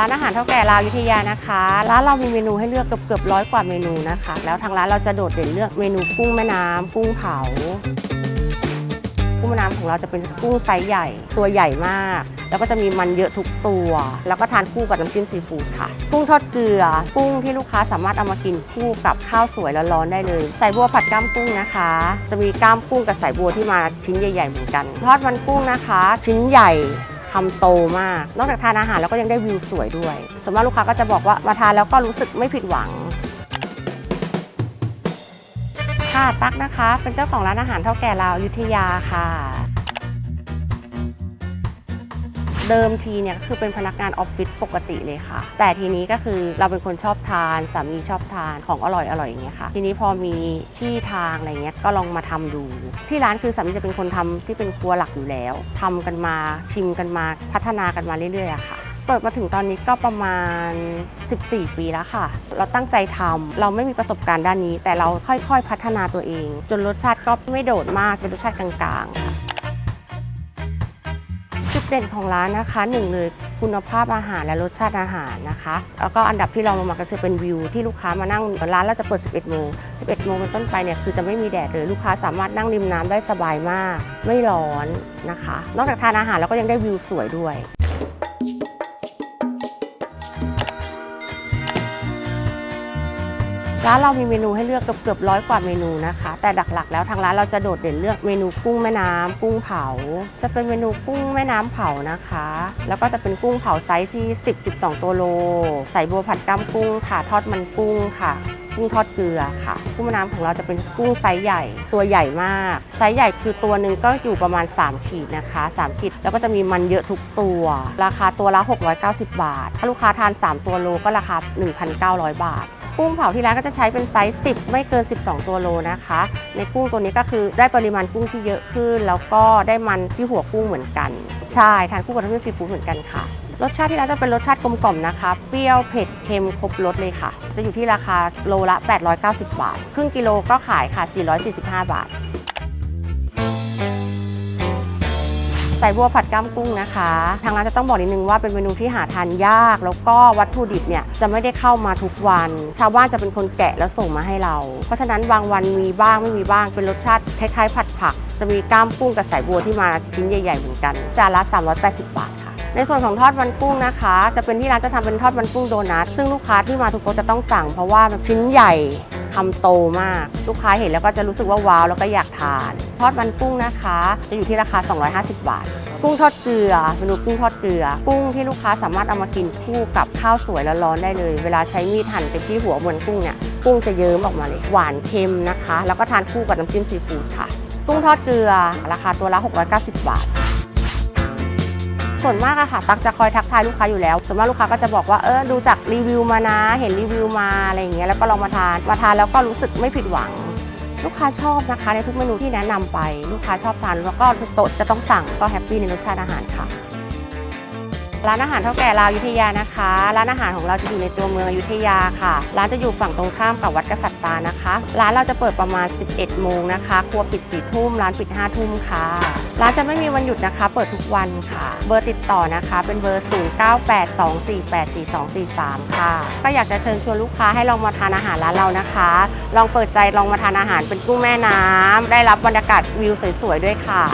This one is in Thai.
ร้านอาหารเท่าแก่ลาวยุธยานะคะ ร้านเรามีเมนูให้เลือกเกือบเกือบร้อยกว่าเมนูนะคะ แล้วทางร้านเราจะโดดเด่นเลือกเมนูกุ้งแม่น้ำกุ้งเผา กุ้งแม่น้ำของเราจะเป็นกุ้งไซส์ใหญ่ ตัวใหญ่มาก แล้วก็จะมีมันเยอะทุกตัว แล้วก็ทานคู่กับน้ำจิ้มซีฟู้ดค่ะ กุ้งทอดเกลือ กุ้งที่ลูกค้าสามารถเอามากินคู่กับข้าวสวยร้อนๆได้เลยใส่บัวผัดก้ามกุ้งนะคะ จะมีก้ามกุ้งกับสายบัวที่มาชิ้นใหญ่ ๆ เหมือนกัน ทอดมันกุ้งนะคะ ชิ้นใหญ่ คำโตมาก นอกจากทานอาหารแล้วก็ยังได้วิวสวยด้วยส่วนมากลูกค้าก็จะบอกว่ามาทานแล้วก็รู้สึกไม่ผิดหวังค่ะตั๊กนะคะ เป็นเจ้าของร้านอาหารเท่าแก่ลาวยุทธยาค่ะ เดิมทีเนี่ยก็คือเป็นพนักงานออฟฟิศปกติเลยค่ะ แต่ทีนี้ก็คือเราเป็นคนชอบทานสามีชอบทานของอร่อยอร่อยอย่างเงี้ยค่ะ ทีนี้พอมีที่ทางอะไรเงี้ยก็ลองมาทำดู ที่ร้านคือสามีจะเป็นคนทำที่เป็นครัวหลักอยู่แล้วทำกันมาชิมกันมาพัฒนากันมาเรื่อยๆอะค่ะเปิดมาถึงตอนนี้ก็ประมาณ 14 ปีแล้วค่ะ เราตั้งใจทำเราไม่มีประสบการณ์ด้านนี้ แต่เราค่อยๆ พัฒนาตัวเอง จนรสชาติก็ไม่โดดมากเป็นรสชาติกลางๆ ดเด่นของร้านนะคะหนึ่งเลยคุณภาพอาหารและรสชาติอาหารนะคะ แล้วก็อันดับที่เราลงมาก็จะเป็นวิวที่ลูกค้ามานั่งร้านเราจะเปิด 11 โมง 11 โมงเป็นต้นไปเนี่ยคือจะไม่มีแดดเลยลูกค้าสามารถนั่งริมน้ำได้สบายมาก ไม่ร้อนนะคะ นอกจากทานอาหารแล้วก็ยังได้วิวสวยด้วย ร้านเรามีเมนูให้เลือกเกือบเกือบร้อยกว่าเมนูนะคะ แต่หลักๆ แล้วทางร้านเราจะโดดเด่นเลือกเมนูกุ้งแม่น้ำกุ้งเผา จะเป็นเมนูกุ้งแม่น้ำเผานะคะ แล้วก็จะเป็นกุ้งเผาไซส์ที่10 12 ตัวโล ใส่บัวผัดก้ามกุ้งค่ะทอดมันกุ้งค่ะกุ้งทอดเกลือค่ะกุ้งแม่น้ำของเราจะเป็นกุ้งไซส์ใหญ่ ตัวใหญ่มาก ไซส์ใหญ่คือตัวหนึ่งก็อยู่ประมาณ 3 ขีดนะคะ 3 ขีด แล้วก็จะมีมันเยอะทุกตัว ราคาตัวละ 690 บาท ถ้าลูกค้าทาน 3 ตัวโลก็ราคา 1,900 บาท กุ้งเผาที่ร้านก็จะใช้เป็นไซส์10 ไม่เกิน 12 ตัวโลนะคะ ในกุ้งตัวนี้ก็คือได้ปริมาณกุ้งที่เยอะขึ้น แล้วก็ได้มันที่หัวกุ้งเหมือนกัน ใช่ทานคู่กับน้ำจิ้มซีฟู้ดเหมือนกันค่ะ รสชาติที่ร้านจะเป็นรสชาติกลมกล่อมนะคะ เปรี้ยวเผ็ดเค็มครบรสเลยค่ะ จะอยู่ที่ราคาโลละ 890 บาท ครึ่งกิโลก็ขายค่ะ 445 บาท ส่บัวผัดกล้ามกุ้งนะคะ ทางร้านจะต้องบอกนิดนึงว่าเป็นเมนูที่หาทานยาก แล้วก็วัตถุดิบเนี่ยจะไม่ได้เข้ามาทุกวัน ชาวบ้านจะเป็นคนแกะแล้วส่งมาให้เรา เพราะฉะนั้นบางวันมีบ้างไม่มีบ้างเป็นรสชาติคล้ายๆ ผัดผัก จะมีกล้ามกุ้งกับสายบัวที่มาชิ้นใหญ่ๆเหมือนกันจานละ 380 บาทค่ะในส่วนของทอดมันกุ้งนะคะ จะเป็นที่ร้านจะทำเป็นทอดมันกุ้งโดนัทซึ่งลูกค้าที่มาทุกโต๊ะจะต้องสั่งเพราะว่าชิ้นใหญ่ คำโตมาก ลูกค้าเห็นแล้วก็จะรู้สึกว่าว้าวแล้วก็อยากทาน ทอดมันกุ้งนะคะ จะอยู่ที่ราคา 250 บาท กุ้งทอดเกลือเมนูกุ้งทอดเกลือ กุ้งที่ลูกค้าสามารถเอามากินคู่กับข้าวสวยร้อนๆได้เลย เวลาใช้มีดหั่นไปที่หัวบนกุ้งเนี่ยกุ้งจะเยิ้มออกมาเลยหวานเค็มนะคะ แล้วก็ทานคู่กับน้ำจิ้มซีฟู้ดค่ะ กุ้งทอดเกลือ ราคาตัวละ 690 บาท ส่วนมากอะค่ะ ตักจะคอยทักทายลูกค้าอยู่แล้ว ส่วนมากลูกค้าก็จะบอกว่าเออดูจากรีวิวมานะ เห็นรีวิวมาอะไรอย่างเงี้ยแล้วก็ลองมาทานมาทานแล้วก็รู้สึกไม่ผิดหวัง ลูกค้าชอบนะคะในทุกเมนูที่แนะนำไป ลูกค้าชอบทานแล้วก็ทุกโต๊ะจะต้องสั่งก็แฮปปี้ในรสชาติอาหารค่ะ ร้านอาหารเท่าแก่ลาวยุธยานะคะ ร้านอาหารของเราจะอยู่ในตัวเมืองอยุธยาค่ะ ร้านจะอยู่ฝั่งตรงข้ามกับวัดกษัตริย์ตานะคะ ร้านเราจะเปิดประมาณ 11 โมงนะคะ ครัวปิด4ทุ่ม ร้านปิด5ทุ่มค่ะ ร้านจะไม่มีวันหยุดนะคะ เปิดทุกวันค่ะ เบอร์ติดต่อนะคะ เป็นเบอร์ 0982484243 ค่ะ ก็อยากจะเชิญชวนลูกค้าให้ลองมาทานอาหารร้านเรานะคะ ลองเปิดใจลองมาทานอาหารเป็นกุ้งแม่น้ำได้รับบรรยากาศวิวสวยๆด้วยค่ะ